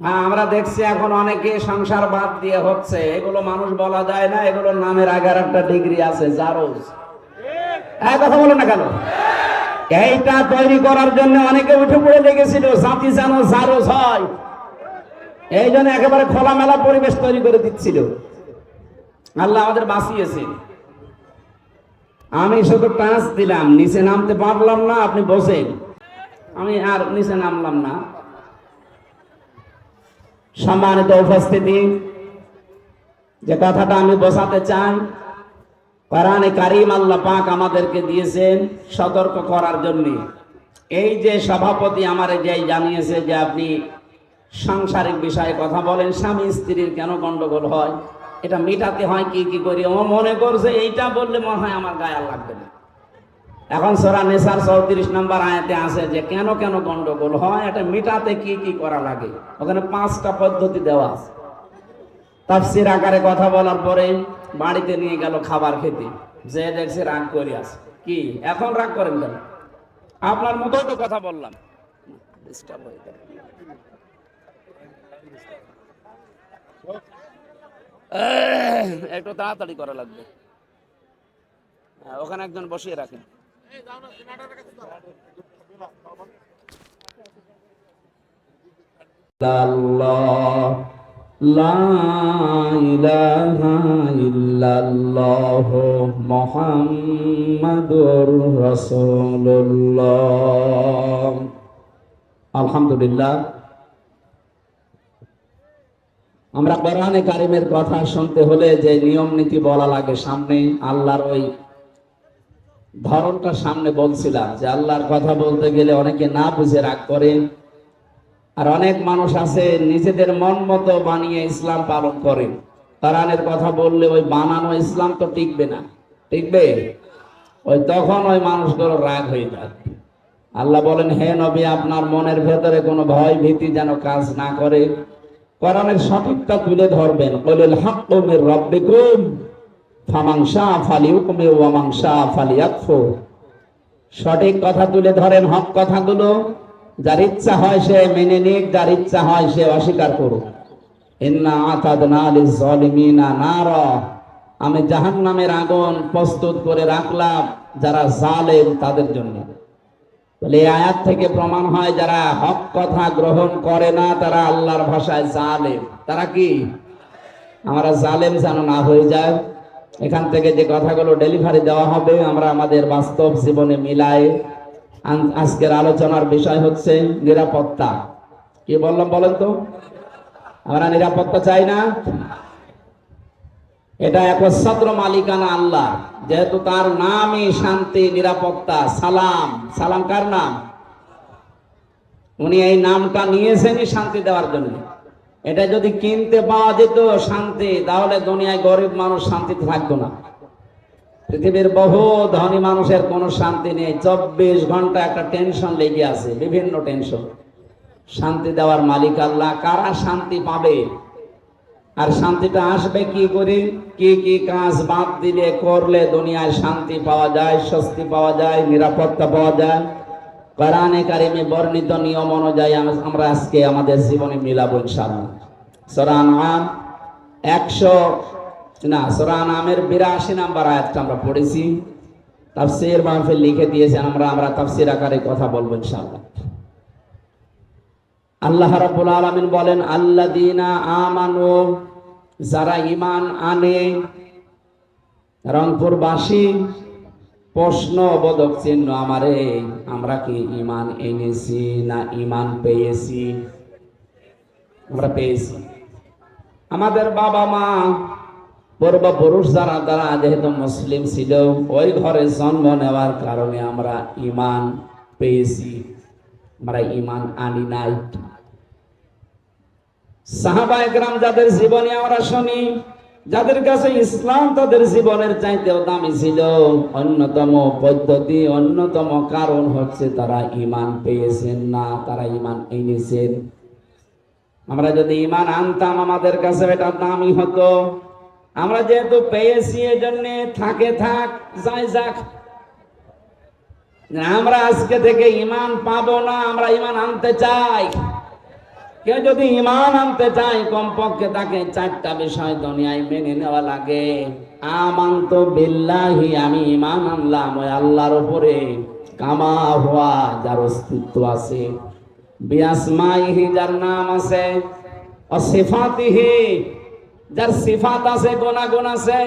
আমরা দেখছি এখন অনেকে সংসার বাদ দিয়ে হচ্ছে। এগুলো মানুষ বলা যায় না এগুলোর নামের আগে আর একটা ডিগ্রি আছে, জারোজ। কথা বলো না কেন? এইটা তৈরি করার জন্য অনেকে উঠে পড়ে লেগেছিল জাতি যেন জারোজ হয়। এই জন্য একেবারে খোলামেলা পরিবেশ তৈরি করে দিচ্ছিল। আল্লাহ আমাদের বাঁচিয়েছে। আমি শুধু টাচ দিলাম, নিচে নামতে পারলাম না, আপনি বসেন। আমি আর নিচে নামলাম না। সম্মানিত উপস্থিতি। যে কথাটা আমি বোঝাতে চাই, কোরআনে কারিম আল্লাহ পাক আমাদেরকে দিয়েছেন সতর্ক করার জন্য। এই যে সভাপতি আমার যে জানিয়েছে যে আপনি সাংসারিক বিষয়ে কথা বলেন, স্বামী স্ত্রীর কেন গন্ডগোল হয়? এটা মেটাতে হয় কি কি করি? ও মনে করছে, এইটা বললে মনে হয় আমার গায়ে লাগবে না। এখন সোরা নেসার চৌত্রিশ নম্বর আয়াতে আছে যে কেন কেন গন্ডগোল হয়? এটা মিটাতে কি কি করা লাগে? ওখানে পাঁচটা পদ্ধতি দেওয়া আছে। তাফসির আকারে কথা বলার পরে বাড়িতে নিয়ে গেল খাবার খেতে। যে দেখছে রাগ করে আছে। কি? এখন রাগ করেন কেন? আপনার মতো তো কথা বললাম। একটু তাড়াতাড়ি করা লাগবে। হ্যাঁ, ওখানে একজন বসিয়ে রাখেন। আলহামদুলিল্লাহ। আমরা কোরআনে কারিমের কথা শুনতে হলে যে নিয়ম নীতি বলা লাগে সামনে আল্লাহর ওই ধরনটা সামনে বলছিলাম যে আল্লাহর কথা বলতে গেলে অনেকে না বুঝে রাগ করেন। আর অনেক মানুষ আছে, নিজেদের মন মতো বানিয়ে ইসলাম পালন করেন। কোরআনের কথা বললে ওই বানানো ইসলাম তো টিকবে না। টিকবে? ওই তখন ওই মানুষগুলো রাগ হয়ে যায়। আল্লাহ বলেন, হে নবী, আপনার মনের ভেতরে কোনো ভয় ভীতি যেন কাজ না করে। কোরআনের সঠিকটা তুলে ধরবেন। কলিল হাক্কু মির রাব্বিকুম। শাআ ফালিউকুম ওয়া মান শাআ সঠিক কথা তুলে ধরেন, হক কথাগুলো। যার ইচ্ছা হয় সে মেনে নিক, যার ইচ্ছা হয় সে অস্বীকার করুক। ইন্না আতাদনা লিজ-জালিমিনা নারা। আমি জাহান্নামের আগুন প্রস্তুত করে রাখলাম যারা জালেম তাদের জন্য। বলে এই আয়াত থেকে প্রমাণ হয়, যারা হক কথা গ্রহণ করে না, তারা আল্লাহর ভাষায় জালেম। তারা কি? আমরা জালেম যেন না হয়ে যায়। এখান থেকে যে কথাগুলো ডেলিভারি দেওয়া হবে, আমরা আমাদের বাস্তব জীবনে মিলাই আজকের আলোচনার বিষয় হচ্ছে নিরাপত্তা। কি বললাম বলেন তো? আমরা নিরাপত্তা চাই না। এটা একচ্ছত্র মালিকানা আল্লাহ। যেহেতু তার নামই শান্তি, নিরাপত্তা, সালাম। সালাম কার নাম? উনি এই নামটা নিয়েছেনই শান্তি দেওয়ার জন্য। এটা যদি কিনতে পাওয়া যেত শান্তি, তাহলে দুনিয়ায় গরিব মানুষ শান্তিতে থাকতো না। পৃথিবীর বহু ধনী মানুষের কোনো শান্তি নেই। চব্বিশ ঘণ্টা একটা টেনশন লেগে আছে, বিভিন্ন টেনশন। শান্তি দেওয়ার মালিক আল্লাহ, কারা শান্তি পাবে? আর শান্তিটা আসবে কি করে? কি কি কাজ বাদ দিলে, করলে দুনিয়ায় শান্তি পাওয়া যায়, স্বস্তি পাওয়া যায়, নিরাপত্তা পাওয়া যায়। কোরআনে কারিমে বর্ণিত নিয়ম অনুযায়ী আমরা আজকে আমাদের জীবনে মিলাবো ইনশাআল্লাহ। সূরা আনআম 100 না, সূরা আনআমের 82 নাম্বার আয়াতটা আমরা পড়েছি। তাফসীর মাহফিল লিখে দিয়েছেন, আমরা আমরা তাফসীর আকারে কথা বলব ইনশাআল্লাহ। আল্লাহ রাব্বুল আলামিন বলেন, আল্লাযীনা আমানু, যারা ঈমান আনে, রংপুরবাসী প্রশ্ন বোধক চিহ্ন আমারে। আমরা কি ইমান এনেছি না ইমান পেয়েছি? আমরা পেয়েছি। আমাদের বাবা মা, পূর্বপুরুষ যারা, তারা যেহেতু মুসলিম ছিল, ওই ঘরে জন্ম নেওয়ার কারণে আমরা ইমান পেয়েছি। আমরা ইমান আনি নাই। সাহাবা একরাম যাদের জীবনে আমরা শুনি যাদের কাছে ইসলাম তাদের জীবনের চাইতেও দামি ছিল, অন্যতম পদ্ধতি, অন্যতম কারণ হচ্ছে তারা ইমান পেয়েছেন না, তারা ইমান এনেছেন। আমরা যদি ইমান আনতাম, আমাদের কাছে এটা দামি হতো। আমরা যেহেতু পেয়েছি এই জন্যে থাকে থাক, যাই যাক। আমরা আজকে থেকে ইমান পাবো না, আমরা ইমান আনতে চাই। কেউ যদি ইমান আনতে চায়, কমপক্ষে তাকে চারটা বিষয় দুনিয়ায় মেনে নেওয়া লাগে। আমান্ত বিল্লাহি, আমি ইমান আনলাম, ওই আল্লাহর উপরে কামা হওয়া যার অস্তিত্ব আছে। বিয়াসমাইহি যার নাম আছে। অসিফাতিহি, যার সিফাত আছে গুণাগুণ আছে।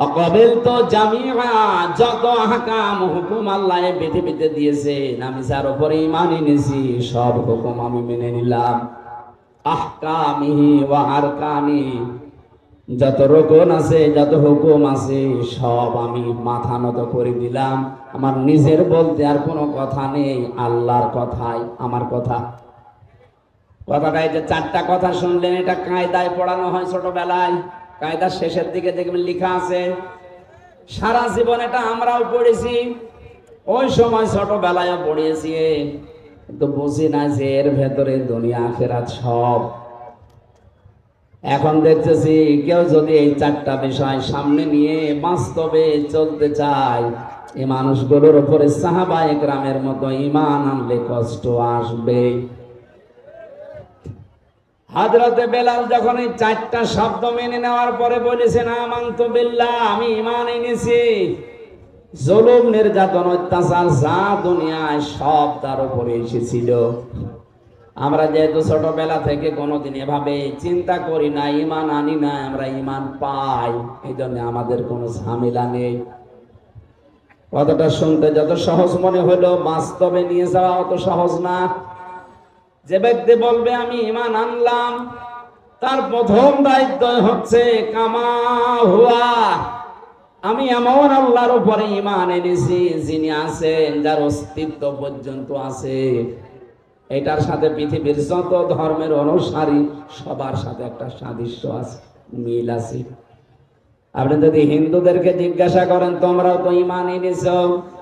অকবিল তো জামিয়া যত আহকাম, হুকুম আল্লাহ পৃথিবীতে দিয়েছেন। আমি যার উপরে ইমান এনেছি, সব হুকুম আমি মেনে নিলাম। আহকামিহি ওয়া আরকানি, যত রকম আছে, যত হুকুম আছে, সব আমি মাথা নত করে দিলাম। আমার নিজের বলতে আর কোনো কথা নেই, আল্লাহর কথাই আমার কথা। কথাটা এই যে চারটা কথা শুনলেন, এটা কায়দায় পড়ানো হয় ছোটবেলায়। কায়দার শেষের দিকে দেখবেন লেখা আছে, সারা জীবন এটা আমরাও পড়েছি। ওই সময় ছোটবেলায়ও পড়িয়েছি। কিন্তু বুঝি না যে এর ভেতরে দুনিয়া, আখেরাত সব। এখন দেখতেছি কেউ যদি এই চারটা বিষয় সামনে নিয়ে বাস্তবে চলতে চায়, এই মানুষগুলোর উপরে সাহাবায়ে গ্রামের মতো ইমান আনলে কষ্ট আসবে হাজরতে বেলাল যখন এই চারটা শব্দ মেনে নেওয়ার পরে বলেছেন, আমান্ত বিল্লাহ, আমি ইমান এনেছি। জুলুম, নির্যাতন, অত্যাচার যা দুনিয়ায় সব তার উপরে এসেছিল। আমরা যেহেতু ছোটবেলা থেকে কোনোদিন এভাবে চিন্তা করি না ইমান আনি না, আমরা ইমান পাই। এই জন্য আমাদের কোনো ঝামেলা নেই। কথাটা শুনতে যত সহজ মনে হলো, বাস্তবে নিয়ে যাওয়া অত সহজ না। যে ব্যক্তি বলবে, আমি ইমান আনলাম। তার প্রথম দায়িত্ব হচ্ছে, কামা হুয়া। আমি এমন আল্লাহর উপরে ইমান এনেছি, যিনি আছেন, যার অস্তিত্ব পর্যন্ত আছে। এটার সাথে পৃথিবীর যত ধর্মের অনুসারী, সবার সাথে একটা সাদৃশ্য আছে, মিল আছে। আপনি যদি হিন্দুদেরকে জিজ্ঞাসা করেন, তোমরাও তো ইমান এনেছ?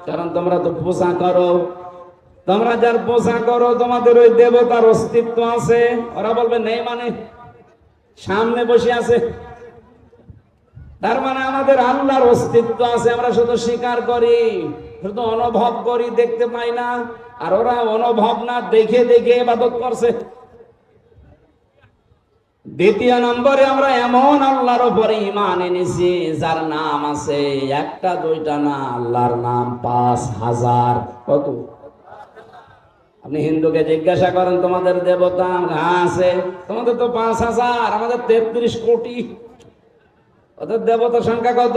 কারণ তোমরা তো পূজা করো। তোমরা যার পূজা করো, তোমাদের ওই দেবতার অস্তিত্ব আছে। ওরা বলবে, নেই মানে সামনে বসে আছে। তার মানে আমাদের আল্লাহর অস্তিত্ব আছে, আমরা শুধু স্বীকার করি, শুধু অনুভব করি, দেখতে পাই না। আর ওরা অনুভব না, দেখে দেখে এবাদত করছে। দ্বিতীয় নম্বরে আমরা এমন আল্লাহর উপরে ইমান এনেছি, যার নাম আছে একটা, দুইটা না, আল্লাহর নাম পাঁচ হাজার। কত? আপনি হিন্দুকে জিজ্ঞাসা করেন, তোমাদের দেবতা আছে? তোমাদের তো পাঁচ হাজার, আমাদের তেত্রিশ কোটি। ওদের দেবতার সংখ্যা কত?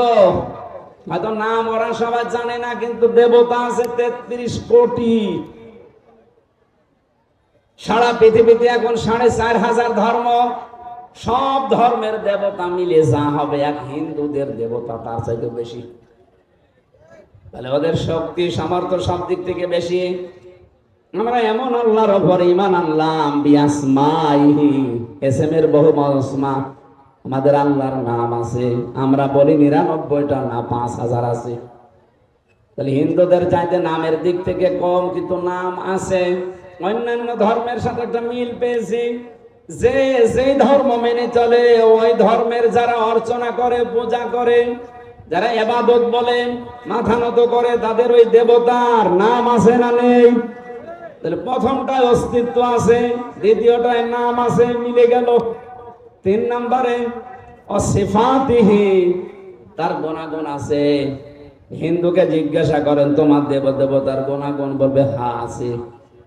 হয়তো নাম ওরা সবাই জানে না, কিন্তু দেবতা আছে তেত্রিশ কোটি। সারা পৃথিবীতে এখন সাড়ে চার হাজার ধর্ম, সব ধর্মের দেবতা মিলে যা হবে, এক হিন্দুদের দেবতা তার চাইতে বেশি। তাহলে ওদের শক্তি, সামর্থ্য সব দিক থেকে বেশি। আমরা এমন আল্লাহর ওপর ইমান আনলাম বিয়াসমাইহি এসএম এর বহু মসমা আমাদের আল্লাহর নাম আছে। আমরা বলি নিরানব্বইটা না, পাঁচ হাজার আছে। তাহলে হিন্দুদের চাইতে নামের দিক থেকে কম কিন্তু নাম আছে। অন্যান্য ধর্মের সাথে একটা মিল পেয়েছি। যে, যেই ধর্ম মেনে চলে, ওই ধর্মের যারা অর্চনা করে, পূজা করে, যারা এবাদত বলে, মাথা নত করে, তাদের ওই দেবতার নাম আছে না নেই? তাহলে প্রথমটায় অস্তিত্ব আছে, দ্বিতীয়টায় নাম আছে, মিলে গেল। তিন নম্বরে, অসিফাতিহি, তার গুণাগুণ আছে। হিন্দুকে জিজ্ঞাসা করেন, তোমার দেব দেবতার গুণাগুণ বলবে, হা, আছে।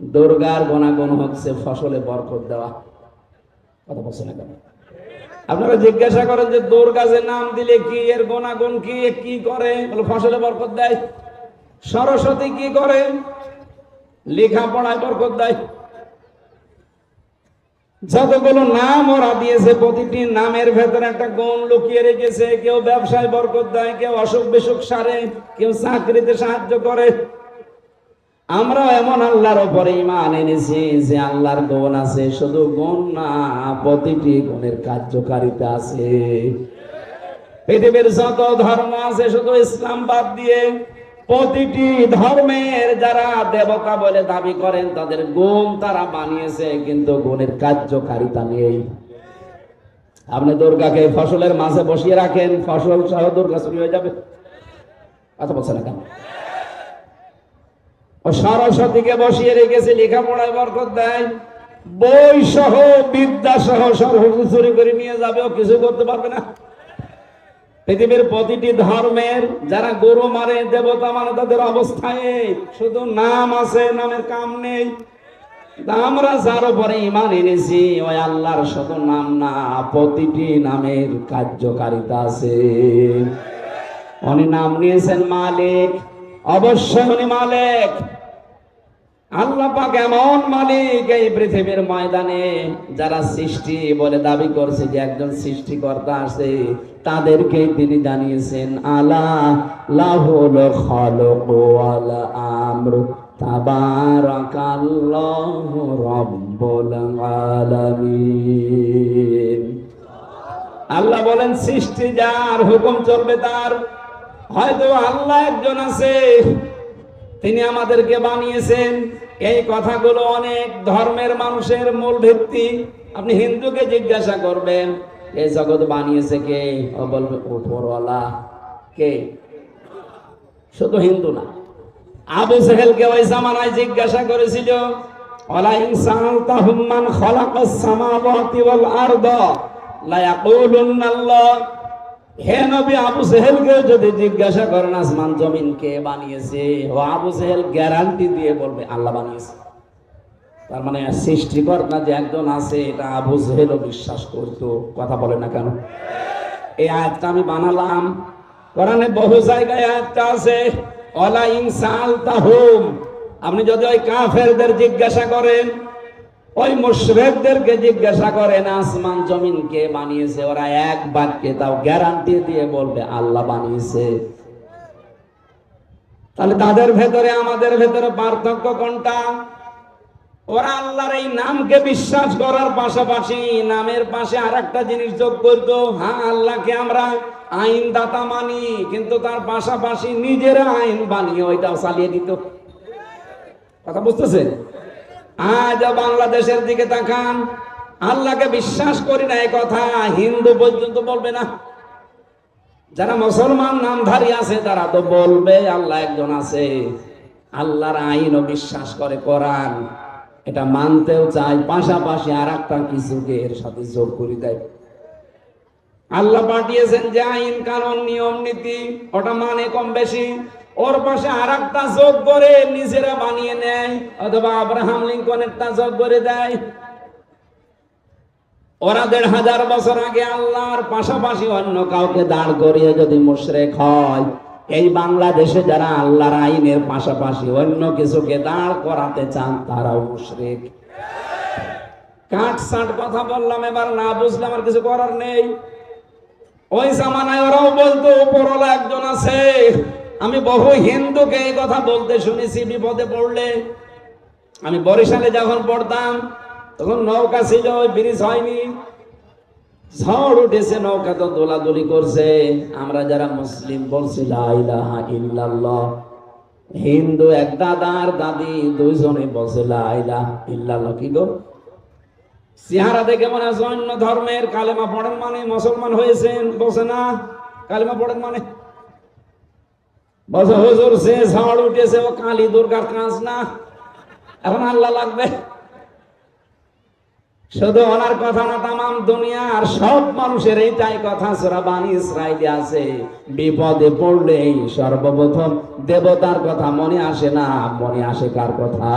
দুর্গার গুণাগুণ হচ্ছে ফসলে বরকত দেওয়া। কথা বলছে না কেন? আপনারা জিজ্ঞাসা করেন যে, দুর্গা যে নাম দিলে কি এর গুণাগুণ কি কি করে? ফসলে বরকত দেয়। সরস্বতী কি করে? লেখাপড়ায় বরকত দেয় যতগুলো নাম ওরা দিয়েছে, প্রতিটি নামের ভেতরে একটা গুণ লুকিয়ে রেখেছে। কেউ ব্যবসায় বরকত দেয়, কেউ অসুখ বিসুখ সারে, কেউ চাকরিতে সাহায্য করে। আমরা এমন আল্লাহর উপরে ইমান এনেছি যে আল্লাহর গুণ আছে, শুধু গুণ না, প্রতিটি গুণের কার্যকারিতা আছে। পৃথিবীর যত ধর্ম আছে, শুধু ইসলাম বাদ দিয়ে প্রতিটি ধর্মের যারা দেবতা বলে দাবি করেন, তাদের গুণ তারা বানিয়েছে, কিন্তু গুণের কার্যকারিতা নেই। আপনি দুর্গাকে ফসলের মাঝে বসিয়ে রাখেন, ফসল সহ দুর্গা চুরি হয়ে যাবে। কথা বলছে না কেন? সরস্বতীকে বসিয়ে রেখেছে, লেখাপড়ায় বরকত দেয়। বই সহ বিদ্যা সহ সর্বকিছু চুরি করে নিয়ে যাবে, ও কিছু করতে পারবে না। পৃথিবীর প্রতিটি ধর্মের যারা গরু মারে, দেবতা মানে তাদের অবস্থায় শুধু নাম আছে, নামের কাম নেই। আমরা যার উপরে ইমান এনেছি, ওই আল্লাহর শুধু নাম না, প্রতিটি নামের কার্যকারিতা আছে। উনি নাম নিয়েছেন মালিক। অবশ্যই উনি মালিক। আল্লাহ পাক এমন মালিক এই পৃথিবীর ময়দানে যারা সৃষ্টি বলে দাবি করছে যে একজন সৃষ্টিকর্তা আছে, তাদেরকে তিনি জানিয়েছেন, আলা লাহুল খালক ওয়াল আমর তাবারাকাল্লাহু রাব্বুল আলামিন। আল্লাহ বলেন, সৃষ্টি যার হুকুম চলবে তার। হয়তো আল্লাহ একজন আছে তিনি আমাদেরকে বানিয়েছেন। এই কথাগুলো অনেক ধর্মের মানুষের মূল ভিত্তি। আপনি হিন্দুকে জিজ্ঞাসা করবেন এই জগৎ বানিয়েছে কে? ও বলবে উপরওয়ালা কে? শুধু হিন্দু না। আবু সেহেলকে ওই জামানায় জিজ্ঞাসা করেছিল ওলা ইনসান তাহুম্মান খলাকাস সামাওয়াতি ওয়াল হে নবী, আবু সেহেলকে যদি জিজ্ঞাসা করেন, আসমান জমিন কে বানিয়েছে, ও আবু সেহেল গ্যারান্টি দিয়ে বলবে, আল্লাহ বানিয়েছে। তার মানে সৃষ্টিকর্তা যে একজন আছে, এটা আবু সেহেলও বিশ্বাস করতো। কথা বলে না কেন? এই আয়াতটা আমি বানালাম। কোরআনে বহু জায়গায় আয়াতটা আছে, অলা ইনসাল তাহুম আপনি যদি ওই কাফেরদের জিজ্ঞাসা করেন ওই মুশরিকদেরকে জিজ্ঞাসা করেন আসমান জমিন কে বানিয়েছে? ওরা এক বাক্যে তাও গ্যারান্টি দিয়ে বলবে, আল্লাহ বানিয়েছে। তাহলে তাদের ভেতরে, আমাদের ভেতরে পার্থক্য কোনটা? ওরা আল্লাহর এই নামকে বিশ্বাস করার পাশাপাশি নামের পাশে আর একটা জিনিস যোগ করতো হ্যাঁ আল্লাহকে আমরা আইন দাতা মানি, কিন্তু তার পাশাপাশি নিজেরা আইন বানিয়ে ওইটাও চালিয়ে দিত। কথা বুঝতেছেন? আজ বাংলাদেশের দিকে তাকান। আল্লাহকে বিশ্বাস করি না এই কথা হিন্দু পর্যন্ত বলবে না। যারা মুসলমান নামধারী আছে, তারা তো বলবে, আল্লাহ একজন আছে। আল্লাহর আইনও বিশ্বাস করে কোরআন। এটা মানতেও চাই, পাশাপাশি আর একটা কিছুকে এর সাথে যোগ করে দেয়। আল্লাহ পাঠিয়েছেন যে আইন, কানুন, নিয়ম, নীতি, ওটা মানে কম বেশি। ওর পাশে আর একটা যোগ করে নিজেরা বানিয়ে নেয়, অথবা আব্রাহাম লিঙ্কন একটা যোগ করে দেয়। ওরা দেড় হাজার বছর আগে আল্লাহর পাশাপাশি অন্য কাউকে দাঁড় করিয়ে যদি মুশরেক হয়, এই বাংলাদেশে যারা আল্লাহর আইনের পাশাপাশি অন্য কিছুকে দাঁড় করাতে চান, তারাও মুশরেক। কাঠ সাট কথা বললাম, এবার না বুঝলে আমার কিছু করার নেই। ওই জামানায় ওরাও বলতো, উপরওয়ালা একজন আছে আমি বহু হিন্দুকে এই কথা বলতে শুনেছি, বিপদে পড়লে। আমি বরিশালে যখন পড়তাম, তখন নৌকা ছিল, ওই ব্রিজ হয়নি। ঝড় উঠেছে, নৌকা তো দোলাদুলি করছে। আমরা যারা মুসলিম বলছি, লা ইলাহা ইল্লাল্লাহ। হিন্দু এক দাদা আর দাদি দুইজনে বসে লা ইলাহা ইল্লাল্লাহ। কি গো? চেহারা দেখে মনে হয় অন্য ধর্মের কালেমা পড়েন মানে মুসলমান হয়েছেন। বসে না, কালেমা পড়েন মানে হুজুর উঠেছে, ও দুর্গার না এখন আল্লাহ লাগবে। শুধু ওনার কথা না সব মানুষের এইটাই কথা বাণী আছে। বিপদে পড়লেই সর্বপ্রথম দেবতার কথা মনে আসে না, মনে আসে কার কথা?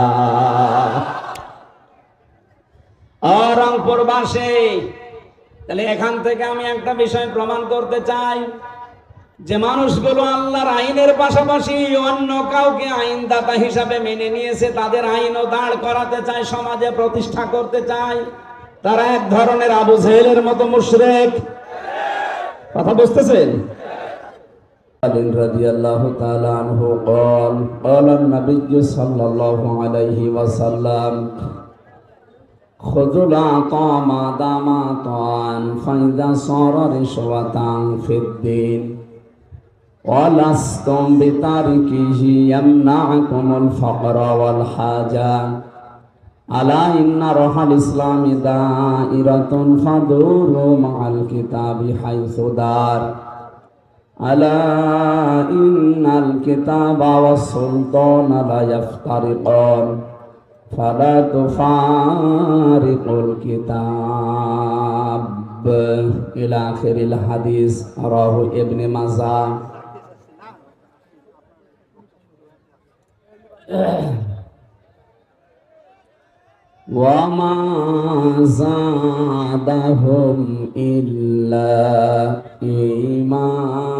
রংপুর বাসে তাহলে এখান থেকে আমি একটা বিষয় প্রমাণ করতে চাই। যে মানুষগুলো আল্লাহর আইনের পাশাপাশি অন্য কাউকে আইনদাতা হিসাবে মেনে নিয়েছে তাদের আইনও দাঁড় করাতে চায় সমাজে প্রতিষ্ঠা করতে চায় তারা এক ধরনের আবু জেহেলের মতো মুশরেক কথা বুঝতেছেন علي رضي الله تعالى عنه قال قال النبي صلى الله عليه وسلم خذوا العطاء ما دام عطاء فإذا صار رشوة في الدين ولستم بتاركه يمنعكم الفقر والحاجة ألا إن روح الإسلام دائرة فدوروا مع الكتاب حيث دار ألا إن الكتاب والسلطان لا يفترقان فلا تفارق الكتاب إلى آخر الحديث رواه ابن ماجه وما زادهم إلا إيمانا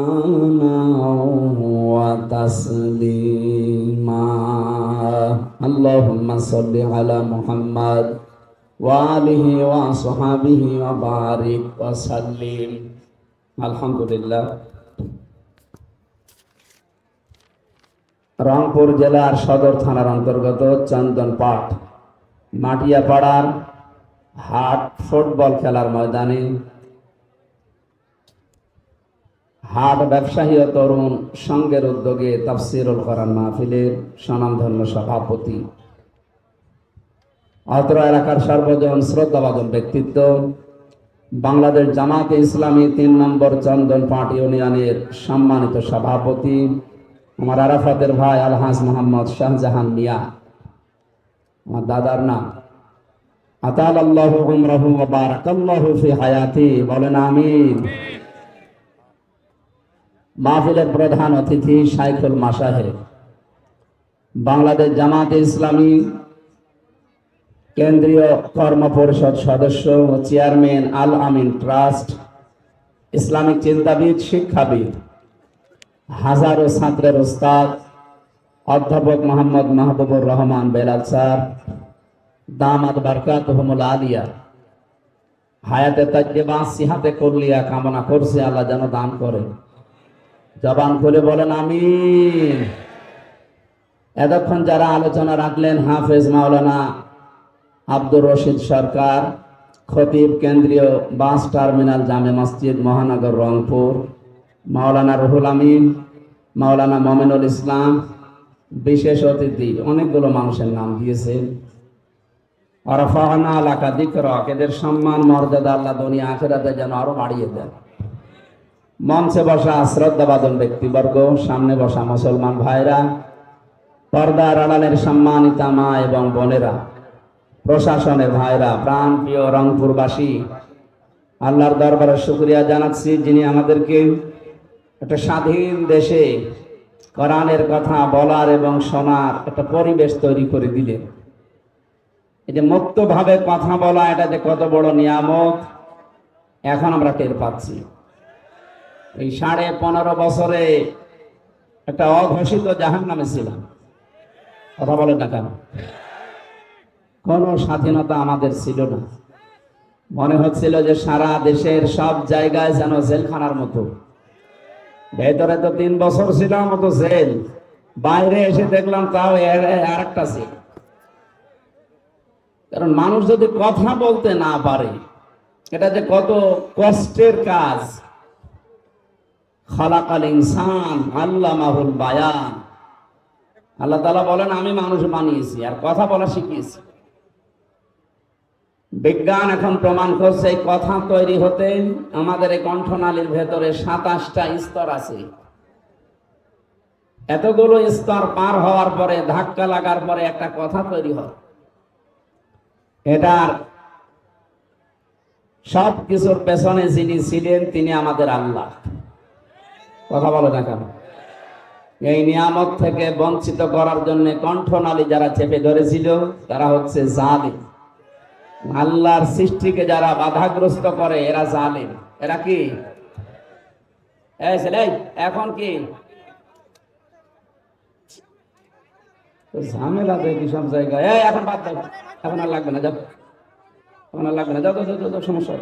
وتسليما اللهم صل على محمد وآله وصحبه وبارك وسلم الحمد لله রংপুর জেলার সদর থানার অন্তর্গত চন্দন পাট, মাটিয়াপাড়ার হাট ফুটবল খেলার ময়দানে হাট ব্যবসায়ী ও তরুণ সংঘের উদ্যোগে তাফসিরুল কোরআন মাহফিলের স্বনামধন্য সভাপতি। অত্র এলাকার সর্বজন শ্রদ্ধাভাজন ব্যক্তিত্ব। বাংলাদেশ জামাতে ইসলামী তিন নম্বর চন্দন পাট ইউনিয়নের সম্মানিত সভাপতি। আমার আরাফাতের ভাই আলহাজ মোহাম্মদ শাহজাহান মিয়া। আমার দাদার নাম। আতাল আল্লাহু উমরাহু বারাকাল্লাহু ফি হায়াতি। বলেন আমিন। মাহফিলের প্রধান অতিথি শাইখুল মাসাহেব বাংলাদেশ জামাতে ইসলামী কেন্দ্রীয় কর্ম পরিষদ সদস্য chairman Al Amin trust, Islamic চিন্তাবিদ, শিক্ষাবিদ। হাজারো ছাত্রের ওস্তাদ, অধ্যাপক মোহাম্মদ মাহবুবুর রহমান বেলাল স্যার দামাদ বারকাত আলিয়া। হায়াতে তাজ্জেবা, সিহাতে করলিয়া কামনা করছে, আল্লাহ যেন দান করে। জবান খুলে বলেন আমি এতক্ষণ যারা আলোচনা রাখলেন, হাফেজ মাওলানা আব্দুর রশিদ সরকার, খতিব কেন্দ্রীয় বাস টার্মিনাল জামে মসজিদ মহানগর রংপুর। মাওলানা রুহুল আমিন, মাওলানা মমিনুল ইসলাম, বিশেষ অতিথি, অনেকগুলো মানুষের নাম দিয়েছেন অরফানা এলাকা দিকরক এদের সম্মান, মর্যাদা আল্লাহ দুনিয়া আখেরাতে যেন আরও বাড়িয়ে দেন। মঞ্চে বসা শ্রদ্ধাবাদন ব্যক্তিবর্গ, সামনে বসা মুসলমান ভাইরা, পর্দার আড়ালের সম্মানিতা মা এবং বোনেরা, প্রশাসনের ভাইরা, প্রাণ প্রিয় রংপুরবাসী, আল্লাহর দরবারে শুক্রিয়া জানাচ্ছি যিনি আমাদেরকে একটা স্বাধীন দেশে কোরআনের কথা বলার এবং শোনার একটা পরিবেশ তৈরি করে দিলেন। এই যে মুক্তভাবে কথা বলা, এটা যে কত বড় নিয়ামত, এখন আমরা টের পাচ্ছি। এই সাড়ে পনেরো বছরে একটা অঘোষিত জাহান নামে ছিলাম। কথা বলেন না কেন? কোনো স্বাধীনতা আমাদের ছিল না। মনে হচ্ছিল যে সারা দেশের সব জায়গায় যেন জেলখানার মতো। ভেতরে তো তিন বছর ছিলাম মতো জেল। বাইরে এসে দেখলাম তাও আর একটা ছিল কারণ মানুষ যদি কথা বলতে না পারে, এটা যে কত কষ্টের কাজ। খালাকাল ইনসান আল্লাহ মাহুল বায়ান। আল্লাহ তালা বলেন, আমি মানুষ বানিয়েছি, আর কথা বলা শিখিয়েছি। বিজ্ঞান এখন প্রমাণ করছে, এই কথা তৈরি হতে আমাদের এই কণ্ঠনালীর ভেতরে সাতাশটা স্তর আছে। এতগুলো স্তর পার হওয়ার পরে, ধাক্কা লাগার পরে একটা কথা তৈরি হয়। এটার সব কিছুর পেছনে যিনি ছিলেন, তিনি আমাদের আল্লাহ। কথা বলে না কেন? এই নিয়ামত থেকে বঞ্চিত করার জন্য কণ্ঠনালী যারা চেপে ধরেছিল, তারা হচ্ছে জালিম। আল্লাহর সৃষ্টিকে যারা বাধাগ্রস্ত করে এরা জালিম। এরা কি? এখন কি? ঝামেলা দেখি সব জায়গায়। এখন বাদ দাও। এখন আর লাগবে না যাও। এখন আর লাগবে না। যাও যাও, যাও, সমস্যা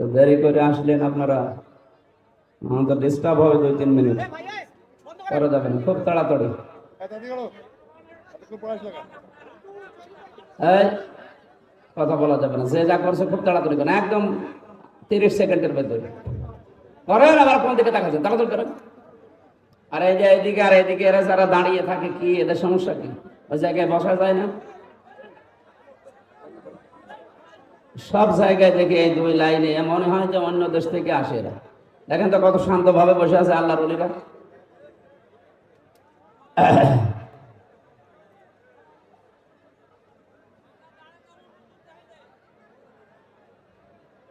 তো দেরি করে আসলেন আপনারা। আমাদের ডিস্টার্ব হবে দুই, তিন মিনিট খুব তাড়াতাড়ি। কথা বলা যাবে না। যে যা করছে খুব তাড়াতাড়ি করেন একদম তিরিশ সেকেন্ডের ভেতরে। করেন আবার কোন দিকে তাড়াতাড়ি করেন আর এই যে এদিকে আর এদিকে এরা যারা দাঁড়িয়ে থাকে, কি এদের সমস্যা কি? ওই জায়গায় বসা যায় না? সব জায়গায় দেখে এই দুই লাইনে, মনে হয় যে অন্য দেশ থেকে আসে এরা। দেখেন তো কত শান্তভাবে বসে আছে আল্লাহর অলিরা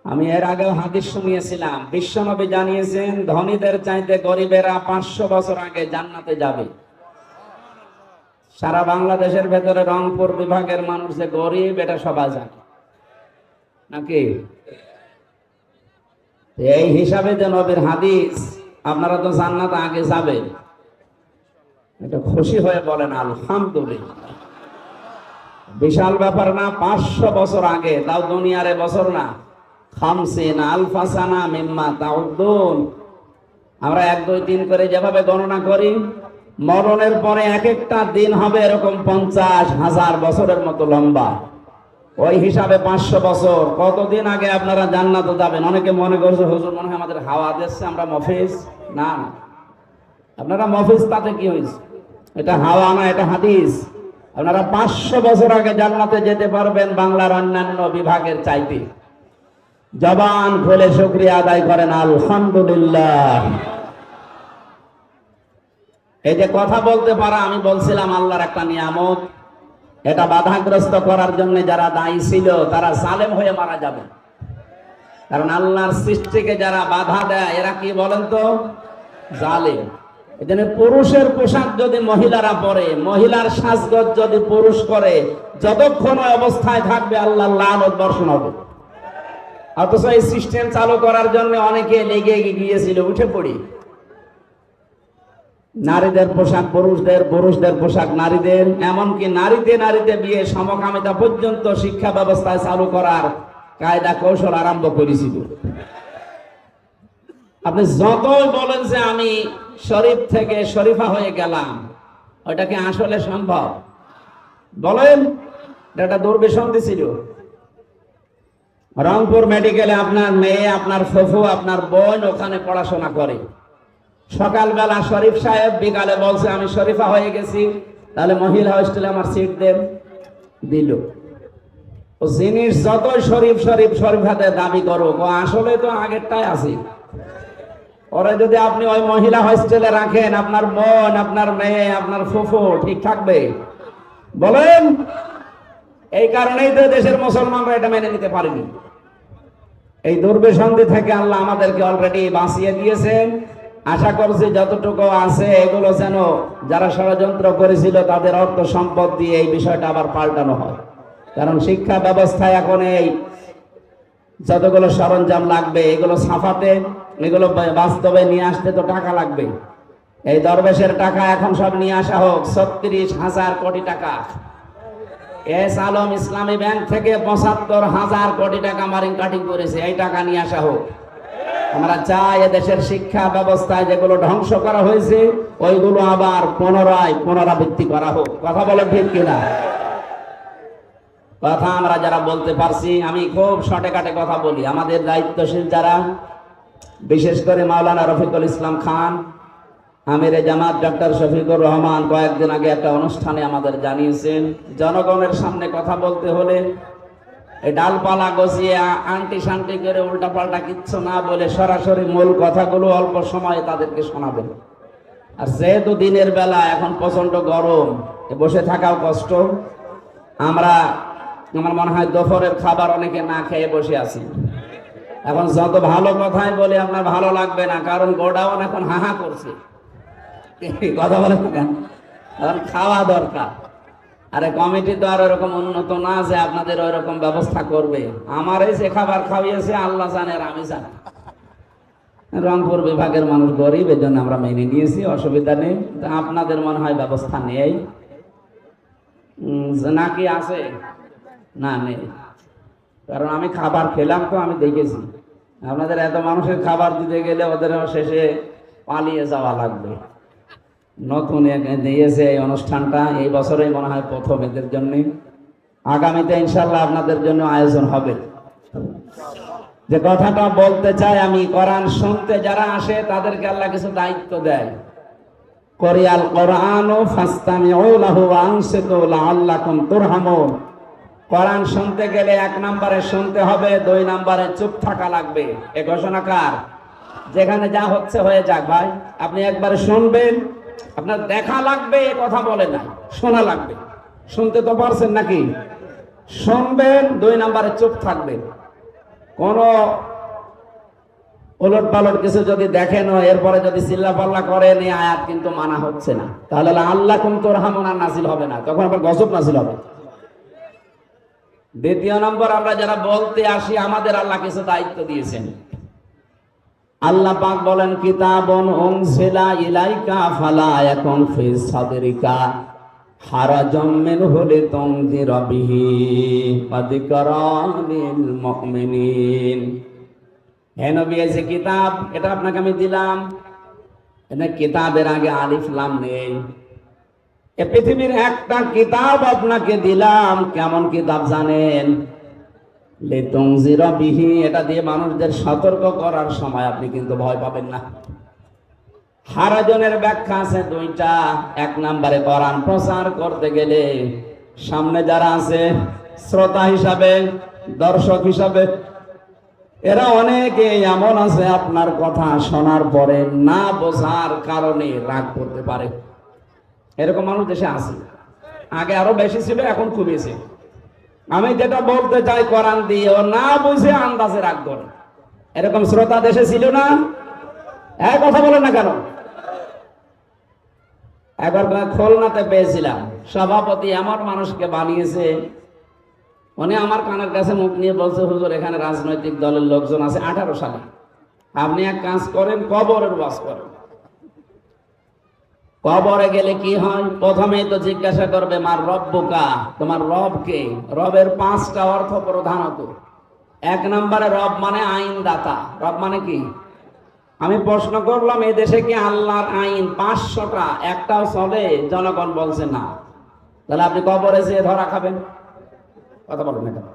আমি এর আগেও হাদিস শুনিয়েছিলাম, বিশ্বনবী জানিয়েছেন, ধনীদের চাইতে গরিবেরা পাঁচশো বছর আগে জান্নাতে যাবে। সারা বাংলাদেশের ভেতরে রংপুর বিভাগের মানুষ যে গরিব, এটা সবাই জানে। নাকি? এই হিসাবে যে নবীর হাদিস, আপনারা তো জান্নাত আগে যাবেন। এটা খুশি হয়ে বলেন, আলহামদুলিল্লাহ। বিশাল ব্যাপার না, পাঁচশো বছর আগে, তাও দুনিয়ারে বছর না। খামসিন, আলফাসানা, মিম্মা তাউদ্দুন। আমরা এক, দুই, তিন করে যেভাবে গণনা করি, মরণের পরে এক একটা দিন হবে এরকম পঞ্চাশ হাজার বছরের মতো লম্বা। ওই হিসাবে পাঁচশো বছর। কতদিন আগে আপনারা জান্নাতে যাবেন? অনেকে মনে করছে, হুজুর, মনে হয় আমাদের হাওয়া দিচ্ছে, আমরা মফিজ? না না। আপনারা মফিজ, তাতে কি হয়েছে? এটা হাওয়া না, এটা হাদিস। আপনারা পাঁচশো বছর আগে জান্নাতে যেতে পারবেন বাংলার অন্যান্য বিভাগের চাইতে। জবান খুলে শুক্রিয়া আদায় করেন, আলহামদুলিল্লাহ। এই যে কথা বলতে পারা, আমি বলছিলাম, আল্লাহর একটা নিয়ামত। এটা বাধাগ্রস্ত করার জন্য যারা দায়ী ছিল, তারা সালেম হয়ে মারা যাবে। কারণ আল্লাহর সৃষ্টিকে যারা বাধা দেয়, এরা কি বলেন তো? জালেম। এখানে পুরুষের পোশাক যদি মহিলারা পরে, মহিলার সাজগজ যদি পুরুষ করে, যতক্ষণ অবস্থায় থাকবে আল্লাহ লালত বর্ষণ হবে। অথচ এই সিস্টেম চালু করার জন্য অনেকে লেগে গিয়েছিল, উঠে পড়ি। নারীদের পোশাক, পুরুষদের পুরুষদের পোশাক নারীদের, এমনকি নারীতে নারীতে বিয়ে সমকামিতা পর্যন্ত শিক্ষা ব্যবস্থায় চালু করার কায়দা কৌশল আরম্ভ করেছিল আপনি যতই বলেন যে আমি শরীফ থেকে শরীফা হয়ে গেলাম, ওটা কি আসলে সম্ভব? বলেন, এটা দুর্বিসন্ধি ছিল। রংপুর মেডিকেলে আপনার মেয়ে, আপনার ফফু, আপনার বোন ওখানে পড়াশোনা করে। সকালবেলা শরীফ সাহেব বিকালে বলছে, আমি শরীফা হয়ে গেছি। তাহলে মহিলা হোস্টেলে আমার সিট দেন। দিল। জিনিস যতই শরীফ শরীফ শরীফাতে দাবি করো আসলে তো আগেরটাই আছে। ওরা যদি আপনি ওই মহিলা হোস্টেলে রাখেন, আপনার বোন আপনার মেয়ে, আপনার ফুফু ঠিক থাকবে। বলেন, এই কারণেই তো দেশের মুসলমানরা এটা মেনে নিতে পারেনি। এই দুর্বিসন্ধি থেকে আল্লাহ আমাদেরকে অলরেডি বাঁচিয়ে দিয়েছেন। আশা করছি যতটুকু আছে, এগুলো যেন যারা ষড়যন্ত্র করেছিল তাদের অর্থ সম্পদ দিয়ে এই বিষয়টা আবার পাল্টানো হয়। কারণ শিক্ষা ব্যবস্থায় এখন এই যতগুলো সরঞ্জাম লাগবে, এগুলো ছাপাতে, এগুলো বাস্তবে নিয়ে আসতে তো টাকা লাগবে। এই দরবেশের টাকা এখন সব নিয়ে আসা হোক, ছত্রিশ হাজার কোটি টাকা। এস আলম ইসলামী ব্যাংক থেকে পঁচাত্তর হাজার কোটি টাকা মারিং কাটিং করেছে, এই টাকা নিয়ে আসা হোক। আমরা চাই এদেশের শিক্ষা ব্যবস্থায় যেগুলো ধ্বংস করা হয়েছে, ওইগুলো আবার পুনরায় পুনরাবৃত্তি করা হোক। কথা বলে ঠিক কিনা? কথা আমরা যারা বলতে পারছি, আমি খুব শর্টে কাটে কথা বলি। আমাদের দায়িত্বশীল যারা, বিশেষ করে মাওলানা রফিকুল ইসলাম খান, আমিরে জামাত ডক্টর শফিকুর রহমান কয়েকদিন আগে একটা অনুষ্ঠানে আমাদের জানিয়েছেন, জনগণের সামনে কথা বলতে হলে ডালপালা গজিয়ে আন্টি শান্টি করে উল্টা পাল্টা কিচ্ছু না বলে সরাসরি মূল কথাগুলো অল্প সময়ে তাদেরকে শোনাবেন। আর যেহেতু দিনের বেলা, এখন প্রচণ্ড গরম বসে থাকাও কষ্ট। আমরা, আমার মনে হয় দুপুরের খাবার অনেকে না খেয়ে বসে আছি। এখন যত ভালো কথাই বলে, আপনার ভালো লাগবে না, কারণ গোডাউন এখন হাহা করছে। কথা বলে খাওয়া দরকার। আরে কমিটি তো আর ওরকম উন্নত না যে আপনাদের ওই রকম ব্যবস্থা করবে। আমার এই যে খাবার খাওয়িয়েছে, আল্লাহ জানে আর আমি জানি রংপুর বিভাগের মানুষ গরিব এই জন্য আমরা মেনে নিয়েছি, অসুবিধা নেই। তা আপনাদের মনে হয় ব্যবস্থা নেই? নাকি আছে? না নেই। কারণ আমি খাবার খেলাম তো, আমি দেখেছি। আপনাদের এত মানুষের খাবার দিতে গেলে ওদের শেষে পালিয়ে যাওয়া লাগবে। নতুন দিয়েছে এই অনুষ্ঠানটা। এই বছরেই মনে হয় প্রথম এদের জন্য। আগামীতে ইনশাল্লাহ আপনাদের জন্য আয়োজন হবে। যে কথাটা বলতে চাই আমি, কোরআন শুনতে যারা আসে, তাদেরকে আল্লাহ কিছু দায়িত্ব দেয়। করিয়াল কোরআন ও ফাস্তামিউ লাহু ওয়া আনসিতু লাআল্লাকুম তুরহামুন। কোরআন শুনতে গেলে এক নম্বরে শুনতে হবে, দুই নম্বরে চুপ থাকা লাগবে। এ ঘোষণা কার? যেখানে যা হচ্ছে হয়ে যাক ভাই। আপনি একবার শুনবেন আপনার দেখা লাগবে, এ কথা বলে না, শোনা লাগবে। শুনতে তো পারছেন নাকি? শুনবেন, দুই নম্বরে চুপ থাকবেন। কোন উলট পালট কিছু যদি দেখেন, এরপরে যদি চিল্লা পাল্লা করেন, এই আয়াত কিন্তু মানা হচ্ছে না। তাহলে আল্লাহ কুম তোর হামনা নাসিল হবে না। তখন আবার গজব নাসিল হবে। দ্বিতীয় নম্বর, আমরা যারা বলতে আসি, আমাদের আল্লাহ কিছু দায়িত্ব দিয়েছেন। আল্লাহ পাক বলেন, কিতাবন উনসিলা ইলাইকা ফালা এখন ফি সাদরিকা। হারাজাম মিনহু লিতুনজির বিহি ওয়া যিকরা লিল মুমিনিন। হে নবী, এই যে কিতাব, এটা আপনাকে আমি দিলাম। এটা কিতাবের আগে আলিফ, লাম নেই। এ পৃথিবীর একটা কিতাব আপনাকে দিলাম। কেমন কিতাব জানেন? এটা দিয়ে মানুষদের সতর্ক করার সময় আপনি কিন্তু ভয় পাবেন না। হারাজনের ব্যাখ্যা আছে দুইটা। এক প্রচার করতে গেলে সামনে যারা আছে, শ্রোতা হিসাবে, দর্শক হিসাবে, এরা অনেকে এমন আছে, আপনার কথা শোনার পরে না বোঝার কারণে রাগ করতে পারে। এরকম মানুষ দেশে আছে। আগে আরও বেশি ছিল, এখন কমেছে আমি যেটা বলতে চাই কোরআন দিয়ে, ও না বুঝে আন্দাজে রাগ করে এরকম শ্রোতা দেশে ছিল না? এক কথা বলে না কেন? একবার খুলনাতে পেয়েছিলাম। সভাপতি আমার মানুষকে বানিয়েছে, উনি আমার কানের কাছে মুখ নিয়ে বলছে, হুজুর, এখানে রাজনৈতিক দলের লোকজন আছে, আঠারো সালে। আপনি এক কাজ করেন, কবরের বাস করেন। কবরে গেলে কি হয়? প্রথমেই তো জিজ্ঞাসা করবে, মার রব্বুকা তোমার রব কে? রবের পাঁচটা অর্থ প্রধানত। এক নম্বরে রব মানে আইনদাতা। রব মানে কি? আমি প্রশ্ন করলাম এই দেশে কি আল্লাহর আইন পাঁচশোটা? একটাও চলে? জনগণ বলছে, না। তাহলে আপনি কবরে যেয়ে ধরা খাবেন? কথা বলেন না কেন?